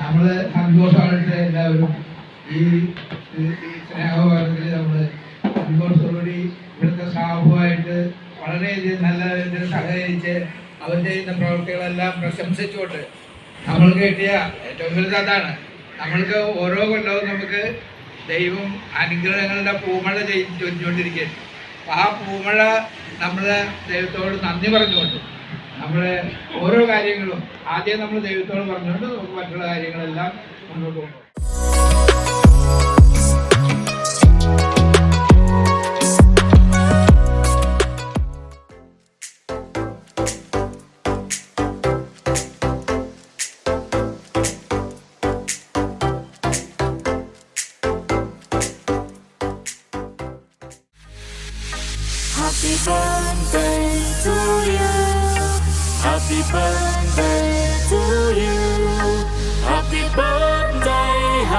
നമ്മൾ സന്തോഷമായിട്ട് എല്ലാവരും ഈ സ്നേഹഭാരത്തിൽ നമ്മൾ സന്തോഷത്തോടുകൂടി ഇവിടുത്തെ സ്റ്റാഫുമായിട്ട് വളരെയധികം നല്ല സഹകരിച്ച് അവർ ചെയ്യുന്ന പ്രവൃത്തികളെല്ലാം പ്രശംസിച്ചുകൊണ്ട് നമ്മൾ കിട്ടിയ ഏറ്റവും വലുത് അതാണ്. നമ്മൾക്ക് ഓരോ കൊല്ലവും നമുക്ക് ദൈവം അനുഗ്രഹങ്ങളുടെ പൂമഴ ചെയ്ത് ചൊരിഞ്ഞുകൊണ്ടിരിക്കുകയാണ്. ആ പൂമഴ നമ്മൾ ദൈവത്തോട് നന്ദി പറഞ്ഞുകൊണ്ട് നമ്മൾ ഓരോ കാര്യങ്ങളും ആദ്യം നമ്മൾ ദൈവത്തോട് പറഞ്ഞുകൊണ്ട് മറ്റുള്ള കാര്യങ്ങളെല്ലാം മുന്നോട്ട് കൊണ്ടുപോകും.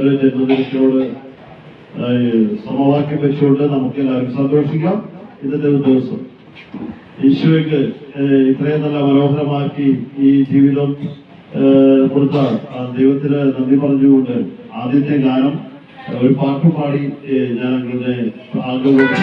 എല്ലാവരുടെയും ജന്മദിനത്തോട് സമവാക്യം വെച്ചുകൊണ്ട് നമുക്ക് എല്ലാവർക്കും സന്തോഷിക്കാം. ഇന്നത്തെ ദിവസം. ഈശോയ്ക്ക് ഇത്രയും നല്ല മനോഹരമാക്കി ഈ ജീവിതം കൊടുത്ത ദൈവത്തിന് നന്ദി പറഞ്ഞുകൊണ്ട് ആദ്യത്തെ ഗാനം ഒരു പാട്ട് പാടി ഞാൻ അങ്ങനെ ആഗ്രഹം.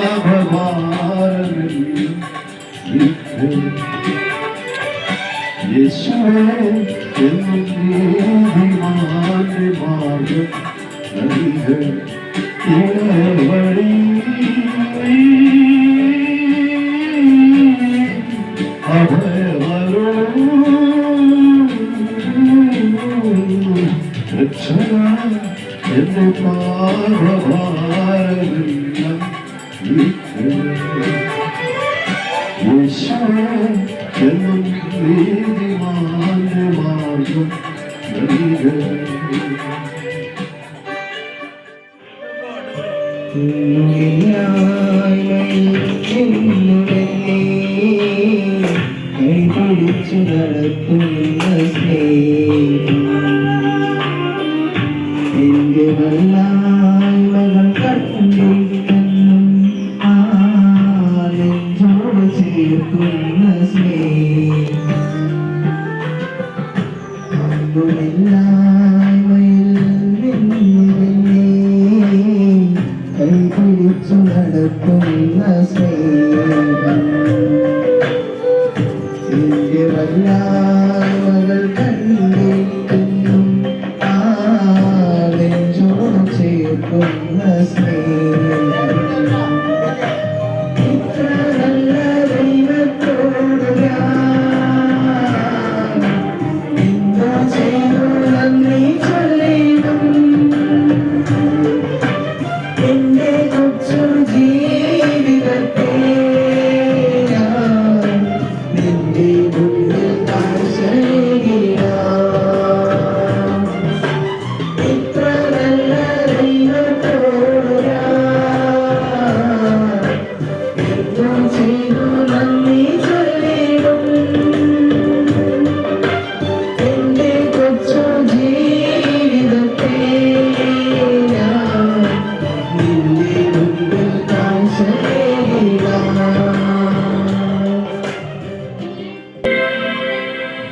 എന്റെ വല്ലായ്മകൾ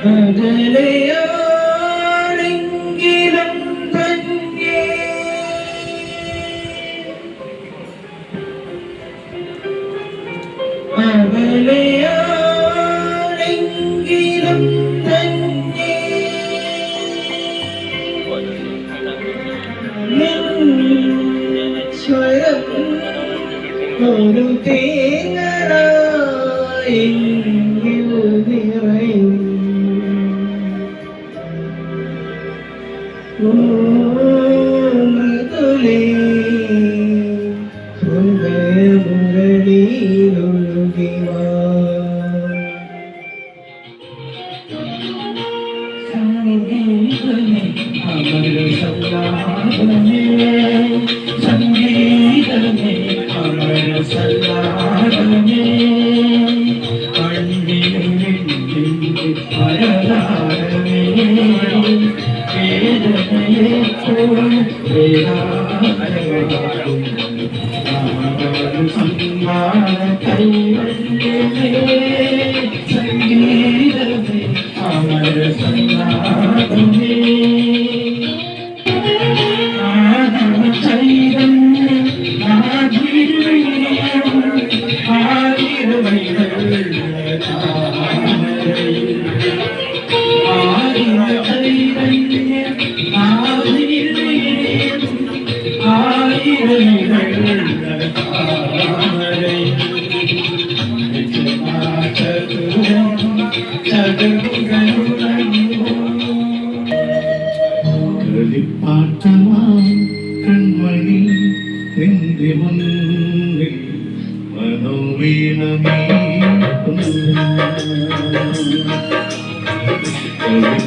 Underneath your Hum. Thank you.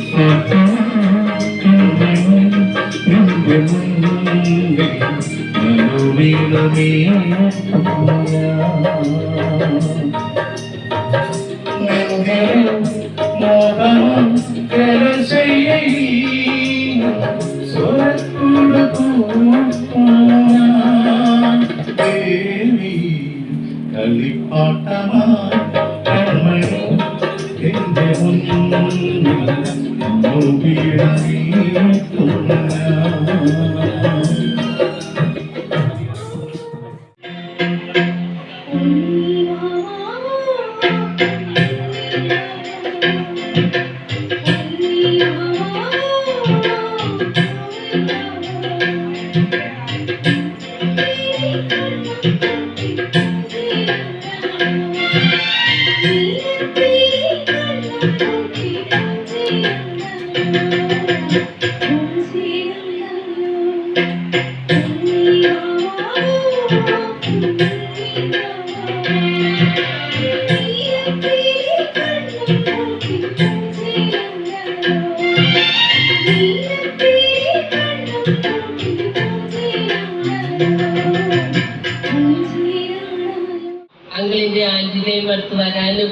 അടുത്ത് വരാനും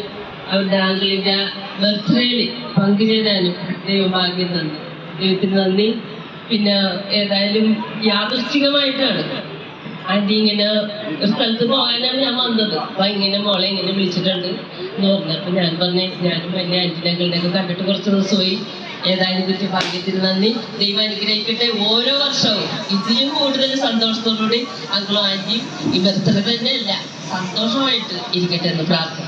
അവരുടെ ആന്തരിക ബർത്ത്ഡേയിൽ പങ്കുചേരാനും ദൈവം ഭാഗ്യം തന്നു ദൈവത്തിന് നന്ദി. പിന്നെ ഏതായാലും യാദൃശ്ചികമായിട്ടാണ്. ആന്റി ഇങ്ങനെ ഒരു സ്ഥലത്ത് പോകാനാണ് ഞാൻ വന്നത്. അപ്പൊ ഇങ്ങനെ മോളെ ഇങ്ങനെ വിളിച്ചിട്ടുണ്ട് എന്ന് പറഞ്ഞു. അപ്പൊ ഞാൻ പറഞ്ഞു ഞാനും എന്നെ ആന്റിനെ ഒക്കെ കണ്ടിട്ട് കുറച്ച് ദിവസമായി. ഏതായാലും കുറിച്ച് ഭാഗ്യത്തിന് നന്ദി. ദൈവം അനുഗ്രഹിക്കട്ടെ ഓരോ വർഷവും. ഇതിലും കൂടുതൽ സന്തോഷത്തോടുകൂടി അങ്കിളും ആന്റിയും ഈ ബർത്ത്ഡേ തന്നെയല്ല. സന്തോഷമായിട്ട് ഇരിക്കട്ടെ എന്ന് പ്രാർത്ഥന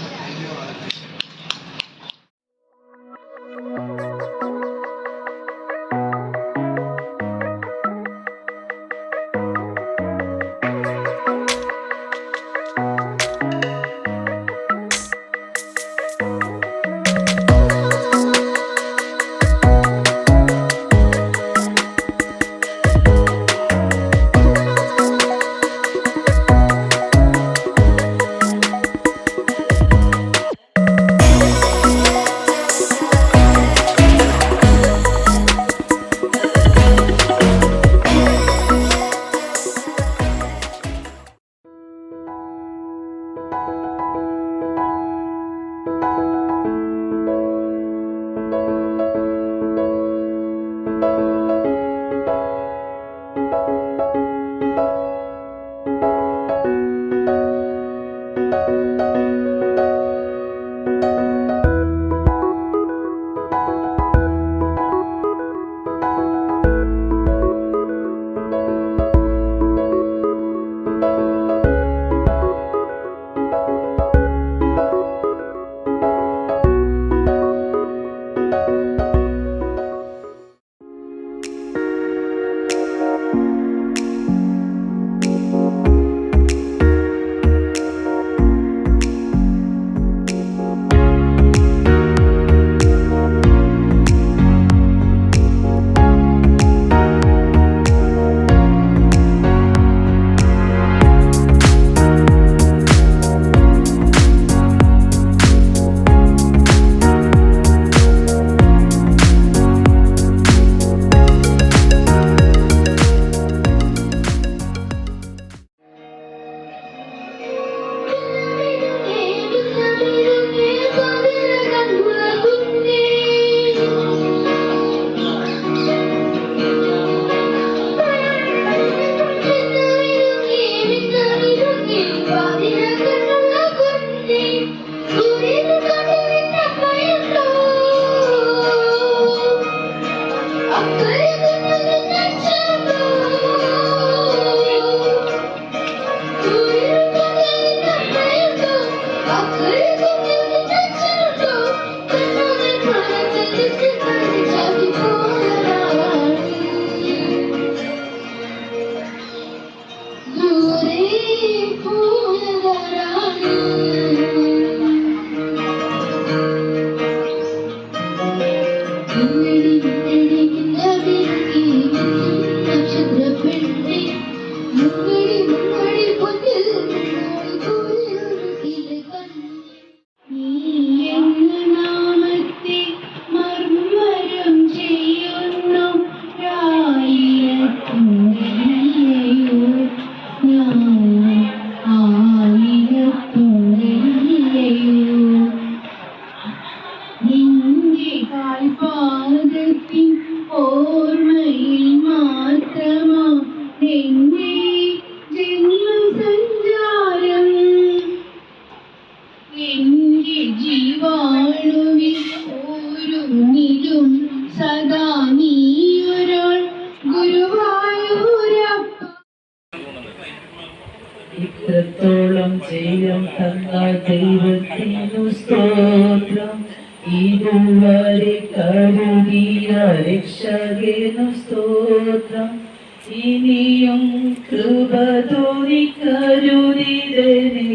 കരുതിതനേ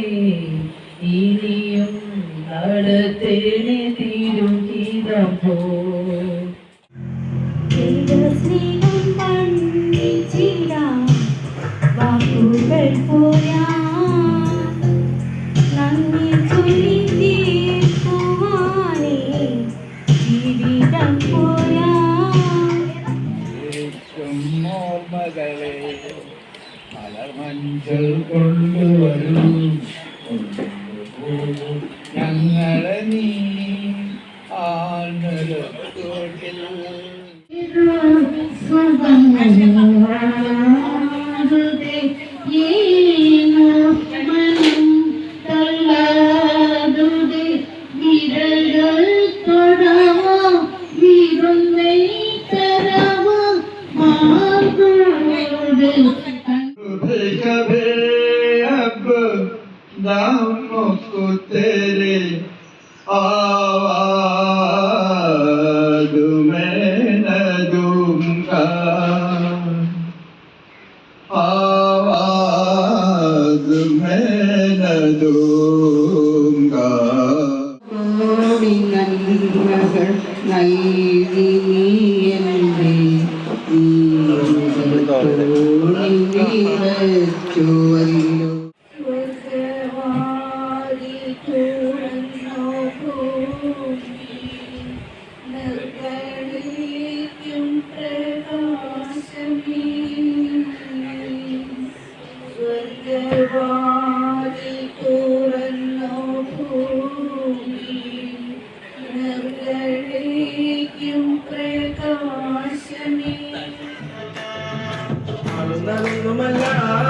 ഇനിയും നടത്തേനെ തിരുകിതമോ അഞ്ചൽ കൊണ്ടുവരും ഞങ്ങളെ നീ कभी अब दाम ويبكي ويلوم Yeah.